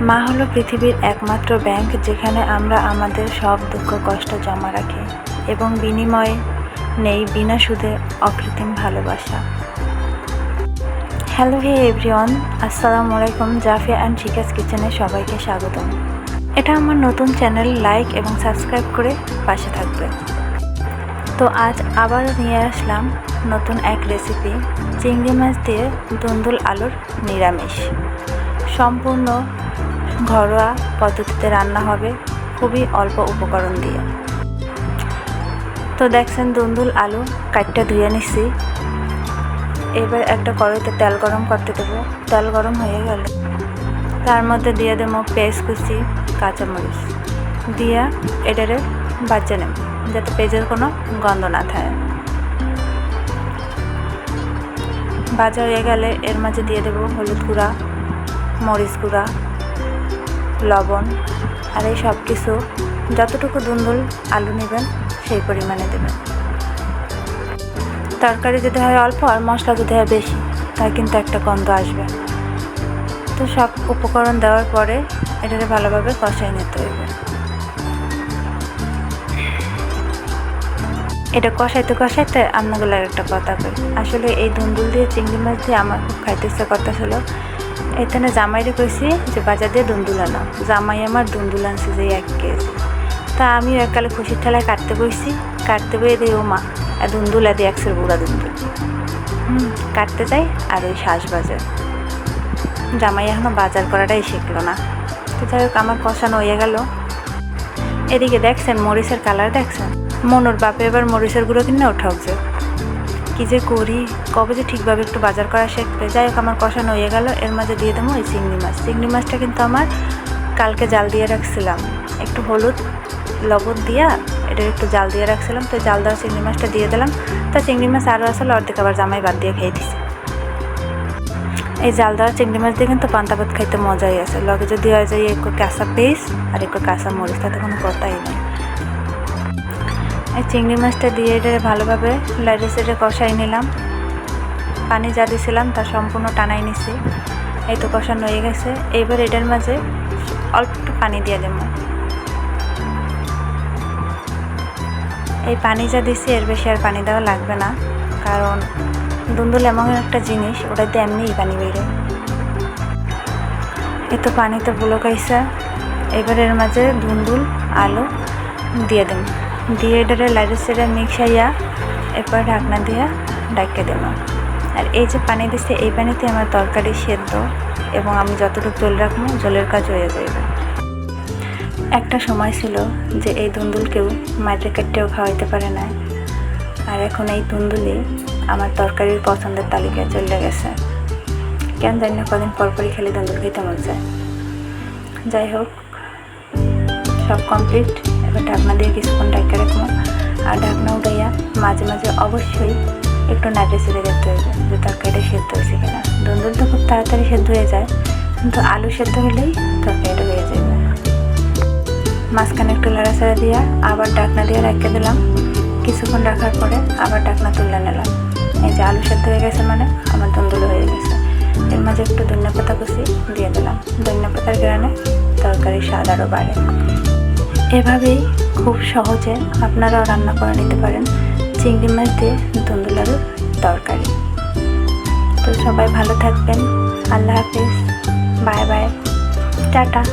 মা হলো পৃথিবীর একমাত্র ব্যাংক যেখানে আমরা আমাদের সব দুঃখ, কষ্ট জমা রাখি এবং বিনিময়ে নেই বিনা সুদে অকৃত্রিম ভালোবাসা। হ্যালো হে এভরিওয়ান আসসালামু আলাইকুম জাফিয়া অ্যান্ড চিকাস কিচেনে সবাইকে স্বাগতম। এটা আমার নতুন চ্যানেল, লাইক এবং সাবস্ক্রাইব করে পাশে থাকবে। তো আজ আবার নিয়ে আসলাম নতুন এক রেসিপি চিংড়ি মাছ দিয়ে দুন্দুল আলুর নিরামিষ। সম্পূর্ণ ঘরোয়া পদ্ধতিতে রান্না হবে। খুবই অল্প উপকরণ দিয়ে। তো দেখছেন দুন্দুল আলু কাটটা ধুয়ে নিচ্ছি এবার একটা কড়াইতে তেল গরম করতে দেবো। তেল গরম হয়ে গেল। তার মধ্যে দিয়ে দেবো পেঁয়াজ কুচি, কাঁচামরিচ। দিয়ে এটারে বাচ্চা নেব, যাতে পেঁয়াজের কোনো গন্ধ না থাকে। ভাজা হয়ে গেলে এর মাঝে দিয়ে দেবো হলুদ গুঁড়া, মরিচ গুঁড়া। লবণ আর এই সব কিছু যতটুকু দুন্দুল আলু নেবেন, সেই পরিমাণে দেবেন। তরকারি যদি হয় অল্প আর মশলা যদি হয় বেশি তাই কিন্তু একটা গন্ধ আসবে। তো সব উপকরণ দেওয়ার পরে এটাকে ভালোভাবে কষাই নিতে হবে। এটা কষাইতে কষাইতে আপনাগুলো একটা কথা কই আসলে এই দুন্দুল দিয়ে চিংড়ি মাছ দিয়ে আমার খুব খাইতে কথা ছিল এখানে জামাইরে কইছি যে বাজার দিয়ে দুন্দুল আনো। জামাই আমার দুন্দুল আনছে যে এক কেজি। তা আমি এককালে খুশির ঠেলায় কাটতে বইছি। কাটতে বইয়ে দিই, ও মা আর দিয়ে একশের বুড়া দুন্দুল। হুম, কাটতে যাই আর ওই শ্বাস বাজার। জামাই এখনও বাজার করাটাই শিখলো না। তো যাই হোক, আমার কষানো হয়ে গেল। এদিকে দেখছেন মরিচের কালার দেখছেন? মনোর বাপে এবার মরিচের গুঁড়ো কিনে উঠাও যে। কী যে করি, কবে যে ঠিকভাবে একটু বাজার করা শিখবে, যাই হোক আমার কষানো হয়ে গেল। এর মাঝে দিয়ে দেবো ওই চিংড়ি মাছ। চিংড়ি মাছটা কিন্তু আমার কালকে জাল দিয়ে রাখছিলাম। একটু হলুদ লবণ দিয়া এটা একটু জাল দিয়ে রাখছিলাম। তো জাল দেওয়া চিংড়ি মাছটা দিয়ে দিলাম। তা চিংড়ি মাছ আরও আসলে অর্ধেক আবার জামাই বাদ দিয়ে খেয়ে দিছি। এই জাল দেওয়া চিংড়ি মাছ দিয়ে কিন্তু পান্তা ভাত খাইতে মজাই আছে। লগে যদি হয় যে একটু কাঁচা পেস আর একটু কাঁচা মরিচ, তাতে কোনো কথাই নেই। এই চিংড়ি মাছটা দিয়ে এটা ভালোভাবে লাইটে সেটে কষাই নিলাম। পানি যা দিয়েছিলাম তা সম্পূর্ণ টানাই নিছি। এই তো কষানো হয়ে গেছে। এইবার এটার মাঝে অল্প একটু পানি দিয়ে দেবো। এই পানি যা দিছি, এর বেশি আর পানি দেওয়া লাগবে না। কারণ দুন্দুল এমন একটা জিনিস, ওটাতে এমনিই পানি বেরো এই তো পানি তো পানিতে বুলকাইছে এবার এর মাঝে দুন্দুল, আলু দিয়ে দেব। দিয়ে এটারে লাইটের সেটা মিক্সাইয়া এরপর ঢাকনা দিয়ে ডাকে দেব। আর এই যে পানি দিচ্ছে এই পানিতে আমার তরকারি সেদ্ধ এবং আমি যতটুকু জল রাখব, জলের কাজ হয়ে যাবে। একটা সময় ছিল যে এই দুন্দুলকেও মাটির কাটতেও খাওয়াইতে পারে না আর এখন এই দুন্দুলি আমার তরকারির পছন্দের তালিকায় চলে গেছে। কেন জানি না, কদিন পরপরই খেলে দুন্দুল খেতে মন যায় যাই হোক, সব কমপ্লিট এবার ঢাকনা দিয়ে কিছুক্ষণ ডাইকা রাখব। আর ঢাকনা উঠাইয়া মাঝে মাঝে অবশ্যই একটু নাটে ছেড়ে দেখতে হবে যে তরকারিটা সেদ্ধ হয়েছে কিনা। দুন্দুল তো খুব তাড়াতাড়ি সেদ্ধ হয়ে যায়, কিন্তু আলু সেদ্ধ হলেই তরকারিটা হয়ে যাবে মাঝখানে একটু লাড়াচাড়া দিয়া আবার ডাকনা দিয়ে রেখে দিলাম। কিছুক্ষণ রাখার পরে আবার ডাকনা তুলে নিলাম। এই যে আলু সেদ্ধ হয়ে গেছে মানে আমার দুন্দুল হয়ে গেছে। এর মাঝে একটু ধনিয়া পাতা কুচি দিয়ে দিলাম। ধনিয়া পাতার গ্রানে তরকারির স্বাদ আরও বাড়ে। এভাবেই খুব সহজে আপনারাও রান্না করে নিতে পারেন। চিংড়ি মাছ দিয়ে আলুর তরকারি। তো সবাই ভালো থাকবেন। আল্লাহ হাফিজ। Bye bye. টাটা।